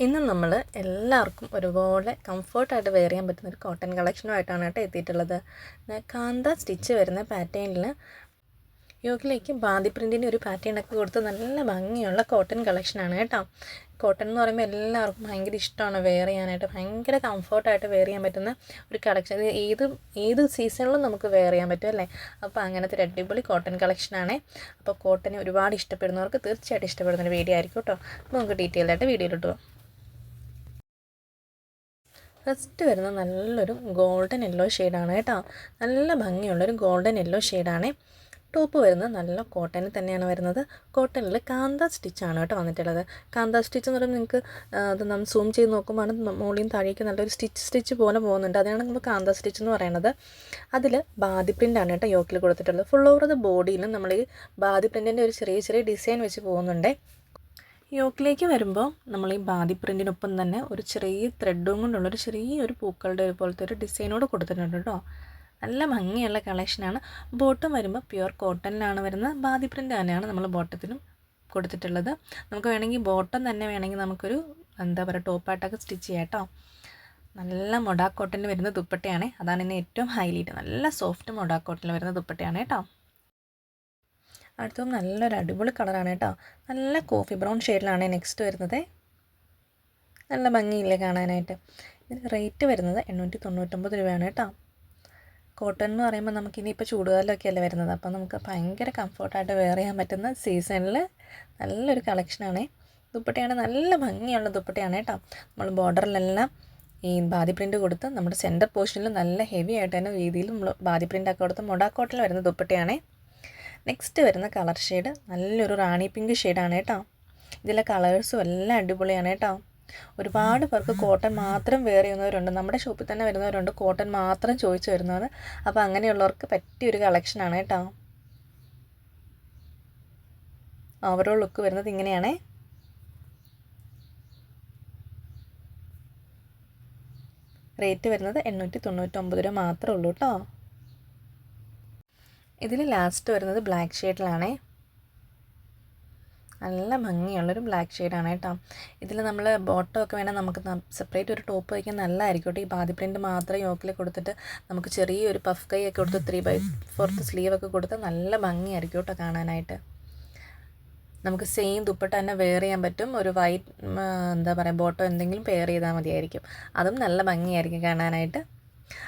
ഇന്ന് നമ്മൾ എല്ലാവർക്കും ഒരുപോലെ കംഫർട്ടായിട്ട് വെയർ ചെയ്യാൻ പറ്റുന്ന ഒരു കോട്ടൺ കളക്ഷനുമായിട്ടാണ് കേട്ടോ എത്തിയിട്ടുള്ളത്. കാന്ത സ്റ്റിച്ച് വരുന്ന പാറ്റേണിൽ യോഗിലേക്ക് ബാതി പ്രിന്റിന്റെ ഒരു പാറ്റേണൊക്കെ കൊടുത്ത് നല്ല ഭംഗിയുള്ള കോട്ടൺ കളക്ഷനാണ് കേട്ടോ. കോട്ടൺ എന്ന് പറയുമ്പോൾ എല്ലാവർക്കും ഭയങ്കര ഇഷ്ടമാണ് വെയർ ചെയ്യാനായിട്ട്. ഭയങ്കര കംഫർട്ടായിട്ട് വെയർ ചെയ്യാൻ പറ്റുന്ന ഒരു കളക്ഷൻ. ഏത് ഏത് സീസണിലും നമുക്ക് വെയർ ചെയ്യാൻ പറ്റും അല്ലേ? അപ്പോൾ അങ്ങനത്തെ ഒരു അടിപൊളി കോട്ടൺ കളക്ഷനാണ്. അപ്പോൾ കോട്ടനെ ഒരുപാട് ഇഷ്ടപ്പെടുന്നവർക്ക് തീർച്ചയായിട്ടും ഇഷ്ടപ്പെടുന്ന ഒരു വീഡിയോ ആയിരിക്കും കേട്ടോ. അപ്പോൾ നമുക്ക് ഡീറ്റെയിൽ ആയിട്ട് വീഡിയോയിലോട്ട് പോകാം ഫസ്റ്റ് വരുന്ന നല്ലൊരു ഗോൾഡൻ യെല്ലോ ഷെയ്ഡാണ് കേട്ടോ. നല്ല ഭംഗിയുള്ളൊരു ഗോൾഡൻ യെല്ലോ ഷെയ്ഡാണ് ടോപ്പ് വരുന്നത് നല്ല കോട്ടണിൽ തന്നെയാണ് വരുന്നത്. കോട്ടണിൽ കാന്ത സ്റ്റിച്ചാണ് കേട്ടോ വന്നിട്ടുള്ളത്. കാന്ത സ്റ്റിച്ച് എന്ന് പറയുമ്പോൾ നിങ്ങൾക്ക് അത് നമ്മൾ സൂം ചെയ്ത് നോക്കുമ്പോൾ മുകളിൽ താഴേക്ക് നല്ലൊരു സ്റ്റിച്ച് സ്റ്റിച്ച് പോലെ പോകുന്നുണ്ട്. അതാണ് നമ്മൾ കാന്ത സ്റ്റിച്ച് എന്ന് പറയുന്നത്. അതിൽ ബാദി പ്രിന്റാണ് കേട്ടോ യോക്കിൽ കൊടുത്തിട്ടുള്ളത്. ഫുൾ ഓവർ ദ ബോഡിയിലും നമ്മൾ ഈ ബാദി പ്രിന്റിന്റെ ഒരു ചെറിയ ചെറിയ ഡിസൈൻ വെച്ച് പോകുന്നുണ്ട്. യോക്കിലേക്ക് വരുമ്പോൾ നമ്മൾ ഈ ബാദി പ്രിന്റിനൊപ്പം തന്നെ ഒരു ചെറിയ ത്രെഡും കൊണ്ടുള്ളൊരു ചെറിയൊരു പൂക്കളുടെ പോലത്തെ ഒരു ഡിസൈനോട് കൊടുത്തിട്ടുണ്ട് കേട്ടോ. നല്ല ഭംഗിയുള്ള കളക്ഷനാണ് ബോട്ടം വരുമ്പോൾ പ്യുവർ കോട്ടണിലാണ് വരുന്നത് ബാദി പ്രിന്റ് തന്നെയാണ് നമ്മൾ ബോട്ടത്തിനും കൊടുത്തിട്ടുള്ളത്. നമുക്ക് വേണമെങ്കിൽ ബോട്ടം തന്നെ വേണമെങ്കിൽ നമുക്കൊരു എന്താ പറയുക ടോപ്പായിട്ടൊക്കെ സ്റ്റിച്ച് ചെയ്യാം കേട്ടോ. നല്ല മൊഡാ വരുന്ന ദുപ്പട്ടയാണ്. അതാണ് ഇന്ന് ഏറ്റവും ഹൈലൈറ്റ് നല്ല സോഫ്റ്റ് മൊഡാ വരുന്ന ദുപ്പട്ടയാണ് കേട്ടോ. അടുത്തതും നല്ലൊരു അടിപൊളി കളറാണ് കേട്ടോ. നല്ല കോഫി ബ്രൗൺ ഷെയ്ഡിലാണ് നെക്സ്റ്റ് വരുന്നത്. നല്ല ഭംഗിയില്ലേ കാണാനായിട്ട്. ഇതിന് റേറ്റ് വരുന്നത് എണ്ണൂറ്റി തൊണ്ണൂറ്റൊമ്പത് രൂപയാണ് കേട്ടോ. കോട്ടൺ എന്ന് പറയുമ്പോൾ നമുക്ക് ഇപ്പോൾ ചൂടുകാലമൊക്കെ അല്ലേ വരുന്നത്. അപ്പോൾ നമുക്ക് ഭയങ്കര കംഫർട്ടായിട്ട് വെയർ ചെയ്യാൻ പറ്റുന്ന സീസണിൽ നല്ലൊരു കളക്ഷനാണ്. ദുപ്പട്ടയാണ് നല്ല ഭംഗിയുള്ള ദുപ്പട്ടയാണ് കേട്ടോ. നമ്മൾ ബോർഡറിലെല്ലാം ഈ ബാദി പ്രിന്റ് കൊടുത്ത് നമ്മുടെ സെന്റർ പോർഷനിൽ നല്ല ഹെവി ആയിട്ട് തന്നെ രീതിയിൽ നമ്മൾ ബാദി പ്രിന്റൊക്കെ കൊടുത്ത് മൊഡാക്കോട്ടിൽ വരുന്ന ദുപ്പട്ടയാണേ. നെക്സ്റ്റ് വരുന്ന കളർ ഷെയ്ഡ് നല്ലൊരു റാണി പിങ്ക് ഷെയ്ഡാണ് കേട്ടോ. ഇതിലെ കളേഴ്സും എല്ലാം അടിപൊളിയാണ് കേട്ടോ. ഒരുപാട് പേർക്ക് കോട്ടൺ മാത്രം വേറെ ചെയ്യുന്നവരുണ്ട്. നമ്മുടെ ഷോപ്പിൽ തന്നെ വരുന്നവരുണ്ട്. കോട്ടൺ മാത്രം ചോദിച്ചു വരുന്നവർ അപ്പോൾ അങ്ങനെയുള്ളവർക്ക് പറ്റിയൊരു കളക്ഷനാണ് കേട്ടോ. ഓവറോൾ ലുക്ക് വരുന്നത് ഇങ്ങനെയാണേ. റേറ്റ് വരുന്നത് എണ്ണൂറ്റി തൊണ്ണൂറ്റൊമ്പത് രൂപ മാത്രമേ ഉള്ളൂ കേട്ടോ. ഇതിൽ ലാസ്റ്റ് വരുന്നത് ബ്ലാക്ക് ഷെയ്ഡിലാണേ നല്ല ഭംഗിയുള്ളൊരു ബ്ലാക്ക് ഷെയ്ഡാണ് കേട്ടോ. ഇതിൽ നമ്മൾ ബോട്ടമൊക്കെ വേണേൽ വേണം നമുക്ക് സെപ്പറേറ്റ് ഒരു ടോപ്പ് വയ്ക്കാൻ നല്ലതായിരിക്കും കേട്ടോ. ഈ ബാദി പ്രിന്റ് മാത്രം യോക്കിൽ കൊടുത്തിട്ട് നമുക്ക് ചെറിയൊരു പഫ് കൈ ഒക്കെ കൊടുത്ത് ത്രീ ബൈ ഫോർത്ത് സ്ലീവ് ഒക്കെ കൊടുത്ത് നല്ല ഭംഗിയായിരിക്കും കേട്ടോ കാണാനായിട്ട്. നമുക്ക് സെയിം ദുപ്പട്ട തന്നെ വെയർ ചെയ്യാൻ പറ്റും. ഒരു വൈറ്റ് എന്താ പറയുക ബോട്ടോ എന്തെങ്കിലും പെയർ ചെയ്താൽ മതിയായിരിക്കും. അതും നല്ല ഭംഗിയായിരിക്കും കാണാനായിട്ട്.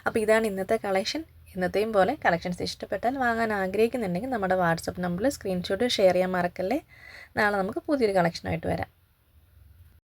അപ്പോൾ ഇതാണ് ഇന്നത്തെ കളക്ഷൻ ഇന്നത്തെയും പോലെ കളക്ഷൻസ് ഇഷ്ടപ്പെട്ടാൽ വാങ്ങാൻ ആഗ്രഹിക്കുന്നുണ്ടെങ്കിൽ നമ്മുടെ വാട്സപ്പ് നമ്പറിൽ സ്ക്രീൻഷോട്ട് ഷെയർ ചെയ്യാൻ മറക്കല്ലേ? നാളെ നമുക്ക് പുതിയൊരു കളക്ഷനായിട്ട് വരാം.